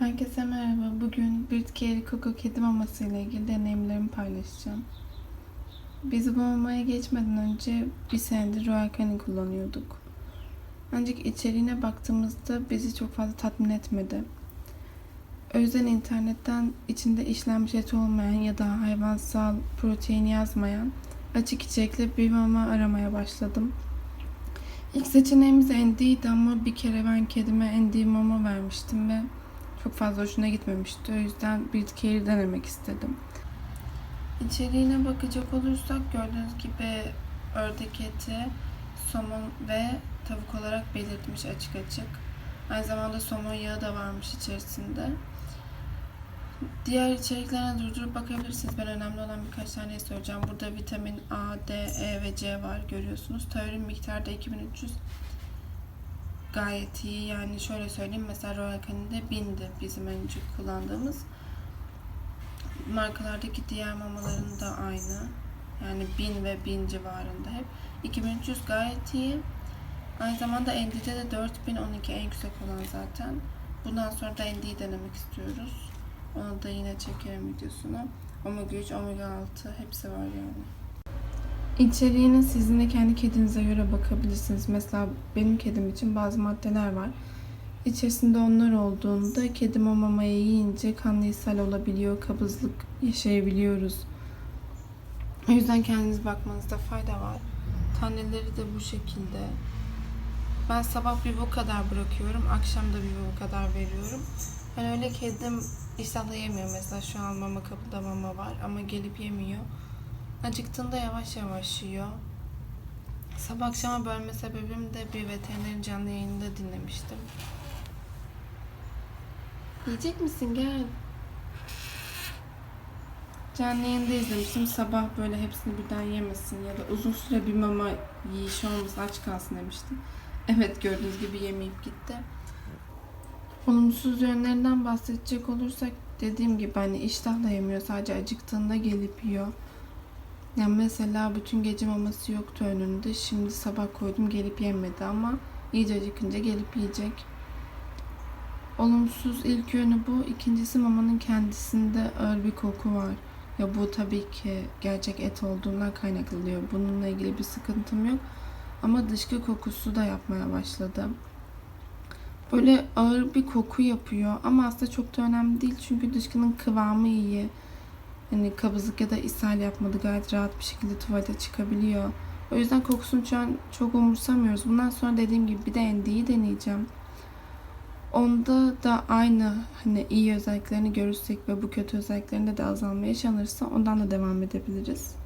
Herkese merhaba. Bugün Birtkeri Koko kedi maması ile ilgili deneyimlerimi paylaşacağım. Biz bu mamaya geçmeden önce bir senedir Royal Canin kullanıyorduk. Ancak içeriğine baktığımızda bizi çok fazla tatmin etmedi. O yüzden internetten içinde işlenmiş et olmayan ya da hayvansal protein yazmayan açık içerikli bir mama aramaya başladım. İlk seçeneğimiz Andy'ydi ama bir kere ben kedime Andy mama vermiştim ve çok fazla hoşuna gitmemişti. O yüzden bir kere denemek istedim. İçeriğine bakacak olursak gördüğünüz gibi ördek eti, somon ve tavuk olarak belirtmiş açık açık. Aynı zamanda somon yağı da varmış içerisinde. Diğer içeriklerine durdurup bakabilirsiniz. Ben önemli olan birkaç tane söyleyeceğim. Burada vitamin A, D, E ve C var görüyorsunuz. Taurine miktarı da 2300 gayet iyi. Yani şöyle söyleyeyim mesela Royal Canin'de 1000'di bizim en çok kullandığımız. Markalardaki diğer mamaların da aynı. Yani 1000 ve 1000 civarında hep. 2300 gayet iyi. Aynı zamanda Endi'de de 4012 en yüksek olan zaten. Bundan sonra da Endi'yi denemek istiyoruz. Onu da yine çekerim videosunu. Omega 3, Omega 6 hepsi var yani. İçeriğine sizin de kendi kedinize göre bakabilirsiniz. Mesela benim kedim için bazı maddeler var. İçerisinde onlar olduğunda kedim o mamayı yiyince kanlı ishal olabiliyor, kabızlık yaşayabiliyoruz. O yüzden kendiniz bakmanızda fayda var. Taneleri de bu şekilde. Ben sabah bir bu kadar bırakıyorum, akşam da bir bu kadar veriyorum. Hani öyle kedim iştahla yemiyor. Mesela şu an mama kapıda mama var ama gelip yemiyor. Acıktığında yavaş yavaş yiyor. Sabah akşama bölme sebebim de bir veterinerin canlı yayınında dinlemiştim. Yiyecek misin? Gel. Canlı yayında izlemiştim. Sabah böyle hepsini birden yemesin ya da uzun süre bir mama yiyişi olmasın aç kalsın demiştim. Evet gördüğünüz gibi yemeyip gitti. Olumsuz yönlerinden bahsedecek olursak dediğim gibi hani iştahla yemiyor sadece acıktığında gelip yiyor. Yani mesela bütün gece maması yoktu önünde. Şimdi sabah koydum gelip yemedi ama iyice acıkınca gelip yiyecek. Olumsuz ilk yönü bu. İkincisi mamanın kendisinde ağır bir koku var. Ya bu tabii ki gerçek et olduğundan kaynaklanıyor. Bununla ilgili bir sıkıntım yok. Ama dışkı kokusu da yapmaya başladı. Böyle ağır bir koku yapıyor ama aslında çok da önemli değil çünkü dışkının kıvamı iyi. Hani kabızlık ya da ishal yapmadı gayet rahat bir şekilde tuvalete çıkabiliyor. O yüzden kokusunu şu an çok umursamıyoruz. Bundan sonra dediğim gibi bir de endiyi deneyeceğim. Onda da aynı hani iyi özelliklerini görürsek ve bu kötü özelliklerinde de azalma yaşanırsa ondan da devam edebiliriz.